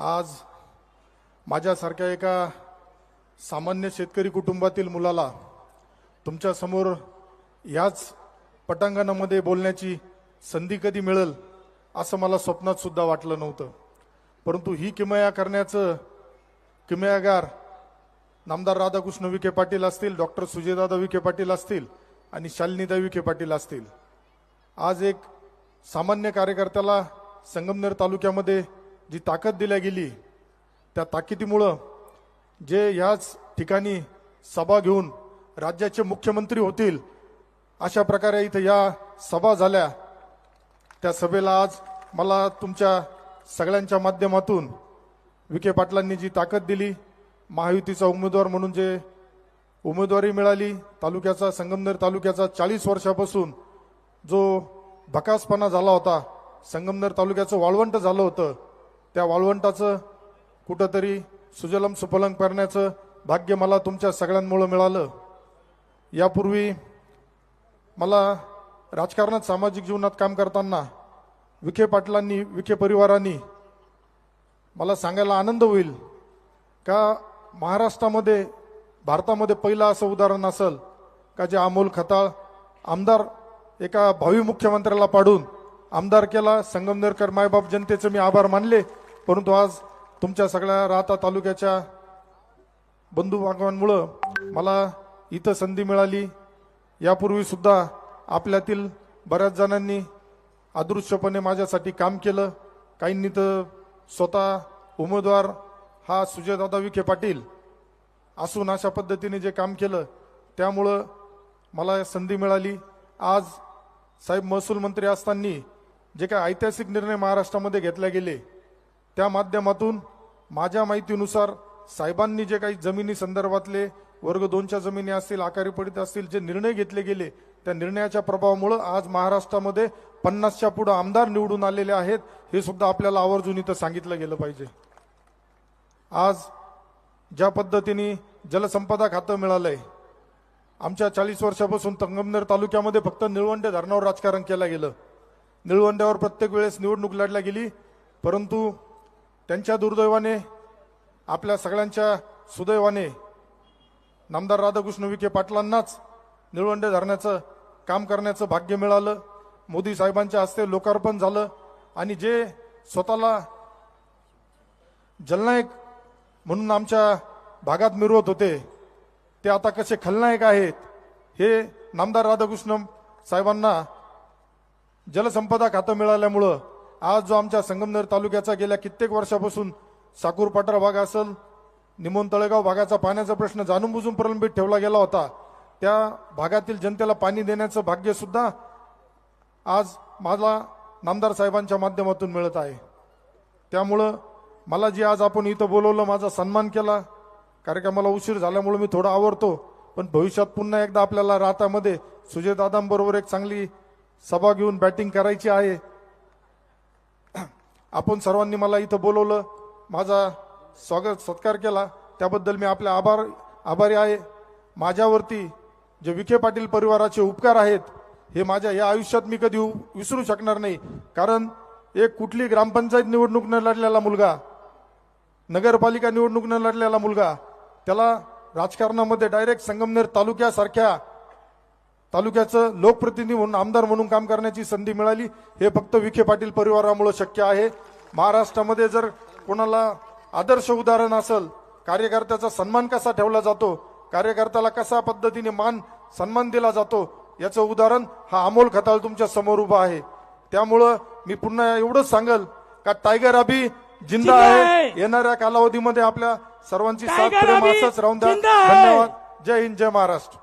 आज माझ्यासारख्या एका सामान्य शेतकरी कुटुंबातील मुलाला तुमच्यासमोर याच पटांगणामध्ये बोलण्याची संधी कधी मिळेल असं मला स्वप्नात सुद्धा वाटलं नव्हतं. परंतु ही किमया करण्याचं किमयागार नामदार राधाकृष्ण विखे पाटील असतील डॉक्टर सुजयदादा विखे पाटील असतील आणि शालिनीदा विखे पाटील असतील. आज एक सामान्य कार्यकर्त्याला संगमनेर तालुक्यामध्ये जी ताकद दिल्या गेली त्या ताकदीमुळं जे ह्याच ठिकाणी सभा घेऊन राज्याचे मुख्यमंत्री होतील अशा प्रकारे इथं या सभा झाल्या. त्या सभेला आज मला तुमच्या सगळ्यांच्या माध्यमातून विखे पाटलांनी जी ताकद दिली महायुतीचा उमेदवार म्हणून जे उमेदवारी मिळाली तालुक्याचा संगमनेर तालुक्याचा चाळीस वर्षापासून जो भकासपणा झाला होता संगमनेर तालुक्याचं वाळवंट झालं होतं त्या वाळवंटाचं कुठंतरी सुजलम सुफलंग करण्याचं भाग्य मला तुमच्या सगळ्यांमुळं मिळालं. यापूर्वी मला राजकारणात सामाजिक जीवनात काम करताना विखे पाटलांनी विखे परिवारांनी मला सांगायला आनंद होईल का महाराष्ट्रामध्ये भारतामध्ये पहिलं असं उदाहरण असेल का जे अमोल खताळ आमदार एका भावी मुख्यमंत्र्याला पाडून आमदार केला संगमनेरकर मायबाप जनतेचे मी आभार मानले. परंतु आज तुमच्या सगळ्या राहता तालुक्याच्या बंधू बांधवांमुळं मला इथं संधी मिळाली. यापूर्वी सुद्धा आपल्यातील बऱ्याच जणांनी अदृश्यपणे माझ्यासाठी काम केलं. काहींनी तर स्वतः उमेदवार हा सुजयदादा विखे पाटील असून अशा पद्धतीने जे काम केलं त्यामुळं मला संधी मिळाली. आज साहेब महसूल मंत्री असताना जे काही ऐतिहासिक निर्णय महाराष्ट्रामध्ये घेतले गेले त्या माध्यमातून माझ्या माहितीनुसार साहेबांनी जे काही जमिनी संदर्भातले वर्ग दोनच्या जमिनी असतील आकारी पडित असतील जे निर्णय घेतले गेले त्या निर्णयाच्या प्रभावामुळे आज महाराष्ट्रामध्ये पन्नासच्या पुढे आमदार निवडून आलेले आहेत हे सुद्धा आपल्याला आवर्जून इथं सांगितलं गेलं पाहिजे. आज ज्या पद्धतीने जलसंपदा खातं मिळालंय आमच्या चाळीस वर्षापासून संगमनेर तालुक्यामध्ये फक्त निळवंडे धरणावर राजकारण केलं गेलं. निळवंड्यावर प्रत्येक वेळेस निवडणूक लढल्या गेली परंतु त्यांच्या दुर्दैवाने आपल्या सगळ्यांच्या सुदैवाने नामदार राधाकृष्ण विखे पाटलांनाच निळवंडे धरण्याचं काम करण्याचं भाग्य मिळालं. मोदी साहेबांच्या हस्ते लोकार्पण झालं आणि जे स्वतःला जलनायक म्हणून आमच्या भागात मिरवत होते ते आता कसे खलनायक आहेत हे नामदार राधाकृष्ण साहेबांना जलसंपदा खातं मिळाल्यामुळं आज जो आमच्या संगमनेर तालुक्याचा गेल्या कित्येक वर्षापासून साकूर पठार भाग असेल निमोन तळेगाव भागाचा पाण्याचा प्रश्न जाणून बुजून प्रलंबित ठेवला गेला होता. त्या भागातील जनतेला पाणी देण्याचं भाग्य सुद्धा आज मला नामदार साहेबांच्या माध्यमातून मिळत आहे. त्यामुळं मला जी आज आपण इथं बोलवलं माझा सन्मान केला कार्यक्रमाला उशीर झाल्यामुळे मी थोडा आवडतो पण भविष्यात पुन्हा एकदा आपल्याला रातामध्ये सुजयदादांबरोबर एक चांगली सभा घेऊन बॅटिंग करायची आहे. आपण सर्वांनी मला इथं बोलवलं माझा स्वागत सत्कार केला. त्याबद्दल मी आपले आभार आभारी आहे. माझ्यावरती जे विखे पाटील परिवाराचे उपकार आहेत हे माझ्या या आयुष्यात मी कधी विसरू शकणार नाही. कारण एक कुठली ग्रामपंचायत निवडणूक न लढलेला मुलगा नगरपालिका निवडणूक न लढलेला मुलगा त्याला राजकारणामध्ये डायरेक्ट संगमनेर तालुक्यासारख्या तालुक्याचं लोकप्रतिनिधी म्हणून आमदार म्हणून काम करण्याची संधी मिळाली. हे फक्त विखे पाटील परिवारामुळे शक्य आहे. महाराष्ट्रामध्ये जर कोणाला आदर्श उदाहरण असेल कार्यकर्त्याचा सन्मान कसा ठेवला जातो कार्यकर्त्याला कसा पद्धतीने मान सन्मान दिला जातो याचं उदाहरण हा अमोल खताळ तुमच्यासमोर उभा आहे. त्यामुळं मी पुन्हा एवढंच सांगल का टायगर अभि जिंदा आहे. येणाऱ्या कालावधीमध्ये आपल्या सर्वांची साथ प्रेम असंच राहून द्या. धन्यवाद. जय हिंद जय महाराष्ट्र.